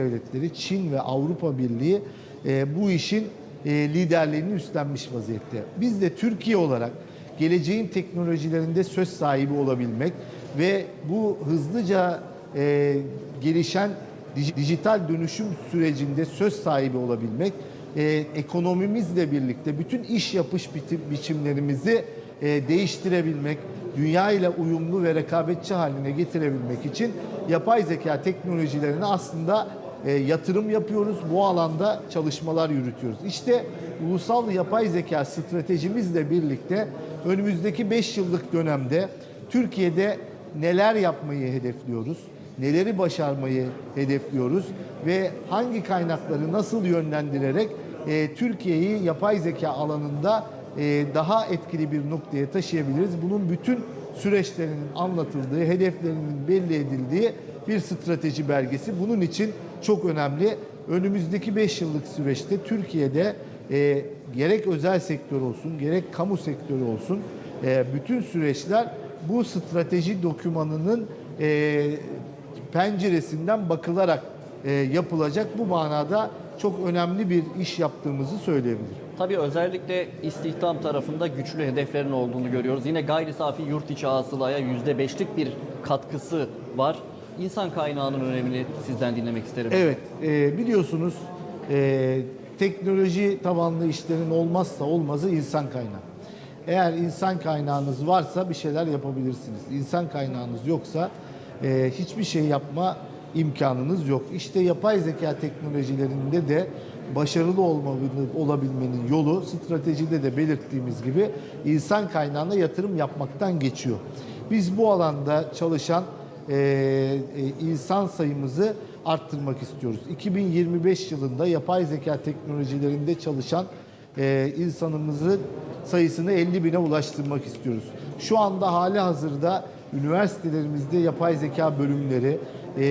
devletleri, Çin ve Avrupa Birliği e, bu işin e, liderliğini üstlenmiş vaziyette. Biz de Türkiye olarak geleceğin teknolojilerinde söz sahibi olabilmek ve bu hızlıca e, gelişen dij- dijital dönüşüm sürecinde söz sahibi olabilmek, e, ekonomimizle birlikte bütün iş yapış biçimlerimizi e, değiştirebilmek, dünya ile uyumlu ve rekabetçi haline getirebilmek için yapay zeka teknolojilerine aslında e, yatırım yapıyoruz. Bu alanda çalışmalar yürütüyoruz. İşte ulusal yapay zeka stratejimizle birlikte önümüzdeki 5 yıllık dönemde Türkiye'de neler yapmayı hedefliyoruz? Neleri başarmayı hedefliyoruz ve hangi kaynakları nasıl yönlendirerek e, Türkiye'yi yapay zeka alanında e, daha etkili bir noktaya taşıyabiliriz. Bunun bütün süreçlerinin anlatıldığı, hedeflerinin belli edildiği bir strateji belgesi. Bunun için çok önemli. Önümüzdeki 5 yıllık süreçte Türkiye'de e, gerek özel sektör olsun, gerek kamu sektörü olsun e, bütün süreçler bu strateji dokümanının e, penceresinden bakılarak e, yapılacak. Bu manada çok önemli bir iş yaptığımızı söyleyebilirim. Tabii özellikle istihdam tarafında güçlü hedeflerin olduğunu görüyoruz. Yine gayri safi yurt içi hasılaya %5'lik bir katkısı var. İnsan kaynağının önemini sizden dinlemek isterim. Evet, e, biliyorsunuz e, teknoloji tabanlı işlerin olmazsa olmazı insan kaynağı. Eğer insan kaynağınız varsa bir şeyler yapabilirsiniz. İnsan kaynağınız yoksa e, hiçbir şey yapma imkanınız yok. İşte yapay zeka teknolojilerinde de başarılı olabilmenin yolu stratejide de belirttiğimiz gibi insan kaynağına yatırım yapmaktan geçiyor. Biz bu alanda çalışan e, e, insan sayımızı arttırmak istiyoruz. 2025 yılında yapay zeka teknolojilerinde çalışan e, insanımızın sayısını 50 bine ulaştırmak istiyoruz. Şu anda hali hazırda üniversitelerimizde yapay zeka bölümleri, e,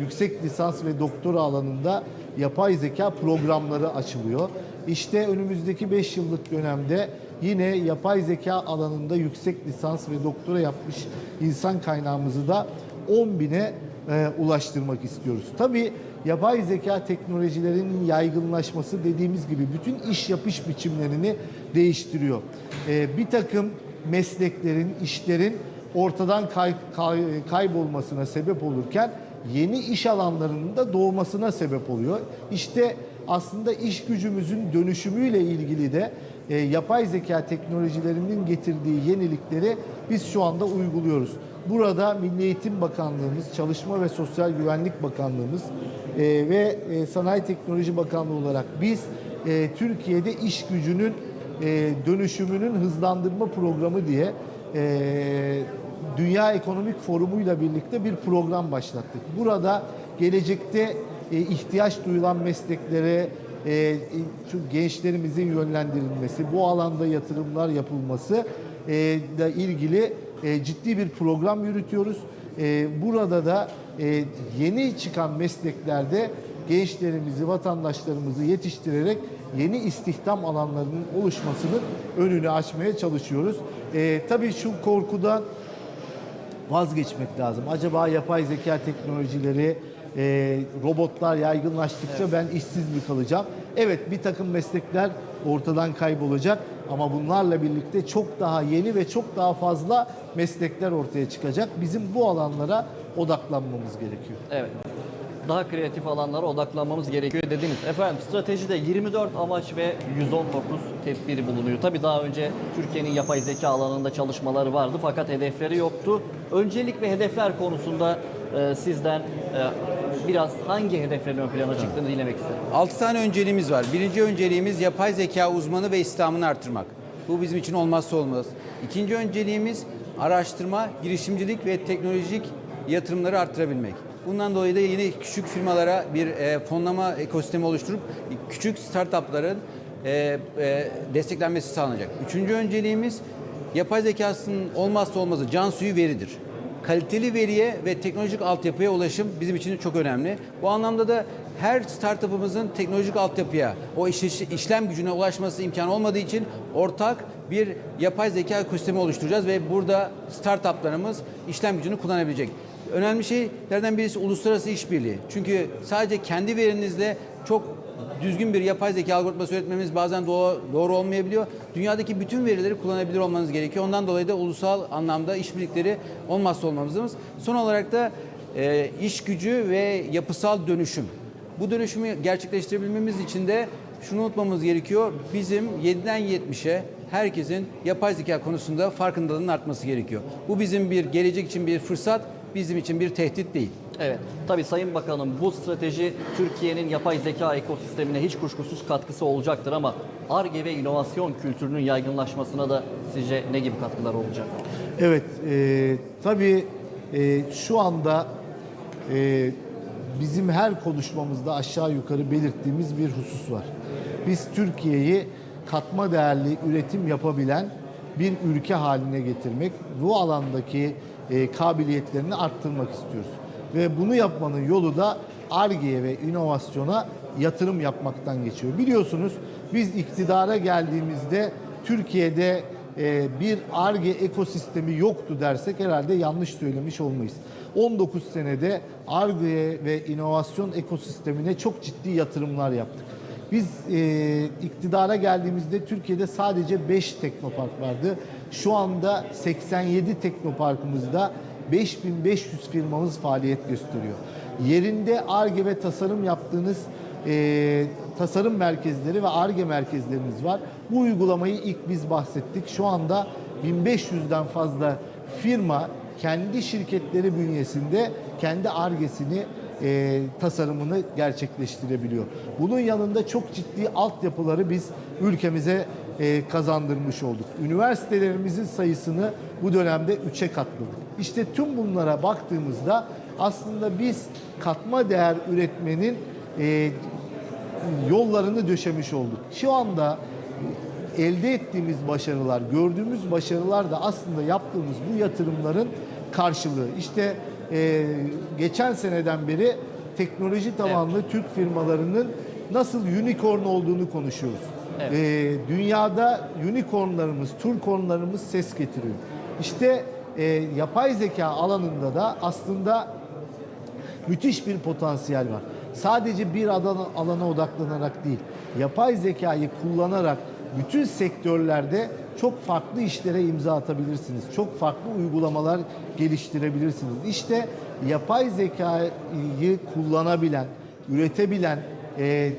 yüksek lisans ve doktora alanında yapay zeka programları açılıyor. İşte önümüzdeki 5 yıllık dönemde yine yapay zeka alanında yüksek lisans ve doktora yapmış insan kaynağımızı da 10 bine e, ulaştırmak istiyoruz. Tabii yapay zeka teknolojilerinin yaygınlaşması dediğimiz gibi bütün iş yapış biçimlerini değiştiriyor. E, bir takım mesleklerin, işlerin ortadan kay- kay- kaybolmasına sebep olurken yeni iş alanlarının da doğmasına sebep oluyor. İşte aslında iş gücümüzün dönüşümüyle ilgili de e, yapay zeka teknolojilerinin getirdiği yenilikleri biz şu anda uyguluyoruz. Burada Milli Eğitim Bakanlığımız, Çalışma ve Sosyal Güvenlik Bakanlığımız e, ve e, Sanayi Teknoloji Bakanlığı olarak biz e, Türkiye'de iş gücünün e, dönüşümünün hızlandırma programı diye e, Dünya Ekonomik Forumu'yla birlikte bir program başlattık. Burada gelecekte ihtiyaç duyulan mesleklere e, e, gençlerimizin yönlendirilmesi, bu alanda yatırımlar yapılması e, ile ilgili e, ciddi bir program yürütüyoruz. E, burada da e, yeni çıkan mesleklerde gençlerimizi, vatandaşlarımızı yetiştirerek yeni istihdam alanlarının oluşmasının önünü açmaya çalışıyoruz. E, tabii şu korkudan vazgeçmek lazım. Acaba yapay zeka teknolojileri, e, robotlar yaygınlaştıkça ben işsiz mi kalacağım? Evet bir takım meslekler ortadan kaybolacak ama bunlarla birlikte çok daha yeni ve çok daha fazla meslekler ortaya çıkacak. Bizim bu alanlara odaklanmamız gerekiyor. Evet. Daha kreatif alanlara odaklanmamız gerekiyor dediniz. Efendim stratejide 24 amaç ve 119 tedbiri bulunuyor. Tabii daha önce Türkiye'nin yapay zeka alanında çalışmaları vardı fakat hedefleri yoktu. Öncelik ve hedefler konusunda e, sizden e, biraz hangi hedeflerin ön plana çıktığını dinlemek isterim. 6 tane önceliğimiz var. Birinci önceliğimiz yapay zeka uzmanı ve istihdamını artırmak. Bu bizim için olmazsa olmaz. İkinci önceliğimiz araştırma, girişimcilik ve teknolojik yatırımları arttırabilmek. Bundan dolayı da yeni küçük firmalara bir e, fonlama ekosistemi oluşturup küçük startupların e, e, desteklenmesi sağlanacak. Üçüncü önceliğimiz yapay zekasının olmazsa olmazı can suyu veridir kaliteli veriye ve teknolojik altyapıya ulaşım bizim için çok önemli. Bu anlamda da her startup'ımızın teknolojik altyapıya, o iş, işlem gücüne ulaşması imkanı olmadığı için ortak bir yapay zeka ekosistemi oluşturacağız ve burada startup'larımız işlem gücünü kullanabilecek. önemli şeylerden birisi uluslararası işbirliği. Çünkü sadece kendi verinizle çok düzgün bir yapay zeka algoritması üretmemiz bazen doğru, doğru olmayabiliyor. Dünyadaki bütün verileri kullanabilir olmanız gerekiyor. Ondan dolayı da ulusal anlamda işbirlikleri olmazsa olmazımız. Son olarak da e, iş gücü ve yapısal dönüşüm. Bu dönüşümü gerçekleştirebilmemiz için de şunu unutmamız gerekiyor. Bizim 7'den 70'e herkesin yapay zeka konusunda farkındalığının artması gerekiyor. Bu bizim bir gelecek için bir fırsat, bizim için bir tehdit değil. Evet. Tabii Sayın Bakanım bu strateji Türkiye'nin yapay zeka ekosistemine hiç kuşkusuz katkısı olacaktır ama ARGE ve inovasyon kültürünün yaygınlaşmasına da sizce ne gibi katkılar olacak? Evet, e, tabii e, şu anda e, bizim her konuşmamızda aşağı yukarı belirttiğimiz bir husus var. Biz Türkiye'yi katma değerli üretim yapabilen bir ülke haline getirmek, bu alandaki e, kabiliyetlerini arttırmak istiyoruz. Ve bunu yapmanın yolu da ARGE'ye ve inovasyona yatırım yapmaktan geçiyor. Biliyorsunuz biz iktidara geldiğimizde Türkiye'de e, bir ARGE ekosistemi yoktu dersek herhalde yanlış söylemiş olmayız. 19 senede ARGE ve inovasyon ekosistemine çok ciddi yatırımlar yaptık. Biz e, iktidara geldiğimizde Türkiye'de sadece 5 teknopark vardı. Şu anda 87 teknoparkımızda 5500 firmamız faaliyet gösteriyor. Yerinde ARGE ve tasarım yaptığınız e, tasarım merkezleri ve ARGE merkezlerimiz var. Bu uygulamayı ilk biz bahsettik. Şu anda 1500'den fazla firma kendi şirketleri bünyesinde kendi ARGE'sini e, tasarımını gerçekleştirebiliyor. Bunun yanında çok ciddi altyapıları biz ülkemize e, kazandırmış olduk. Üniversitelerimizin sayısını bu dönemde 3'e katladık. İşte tüm bunlara baktığımızda aslında biz katma değer üretmenin e, yollarını döşemiş olduk. Şu anda elde ettiğimiz başarılar, gördüğümüz başarılar da aslında yaptığımız bu yatırımların karşılığı. İşte e, geçen seneden beri teknoloji tabanlı Türk firmalarının nasıl unicorn olduğunu konuşuyoruz. Evet. E, dünyada unicornlarımız, turkornlarımız ses getiriyor. İşte e, yapay zeka alanında da aslında müthiş bir potansiyel var. Sadece bir alana odaklanarak değil, yapay zekayı kullanarak bütün sektörlerde çok farklı işlere imza atabilirsiniz. Çok farklı uygulamalar geliştirebilirsiniz. İşte yapay zekayı kullanabilen, üretebilen e,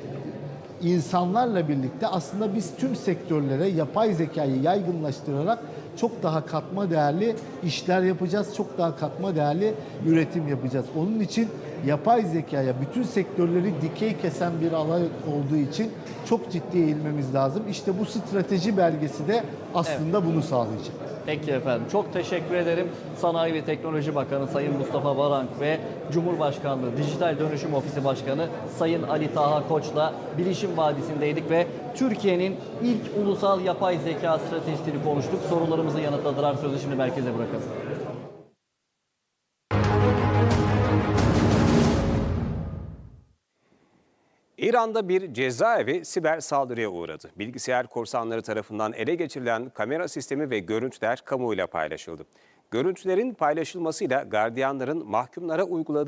insanlarla birlikte aslında biz tüm sektörlere yapay zekayı yaygınlaştırarak çok daha katma değerli işler yapacağız. Çok daha katma değerli üretim yapacağız. Onun için yapay zekaya bütün sektörleri dikey kesen bir alan olduğu için çok ciddi eğilmemiz lazım. İşte bu strateji belgesi de aslında bunu sağlayacak. Peki efendim. Çok teşekkür ederim. Sanayi ve Teknoloji Bakanı Sayın Mustafa Varank ve Cumhurbaşkanlığı Dijital Dönüşüm Ofisi Başkanı Sayın Ali Taha Koç'la Bilişim Vadisi'ndeydik ve Türkiye'nin ilk ulusal yapay zeka stratejisini konuştuk. Sorularımızı yanıtladılar. Sözü şimdi merkeze bırakalım. İran'da bir cezaevi siber saldırıya uğradı. Bilgisayar korsanları tarafından ele geçirilen kamera sistemi ve görüntüler kamuoyuyla paylaşıldı. Görüntülerin paylaşılmasıyla gardiyanların mahkumlara uyguladığı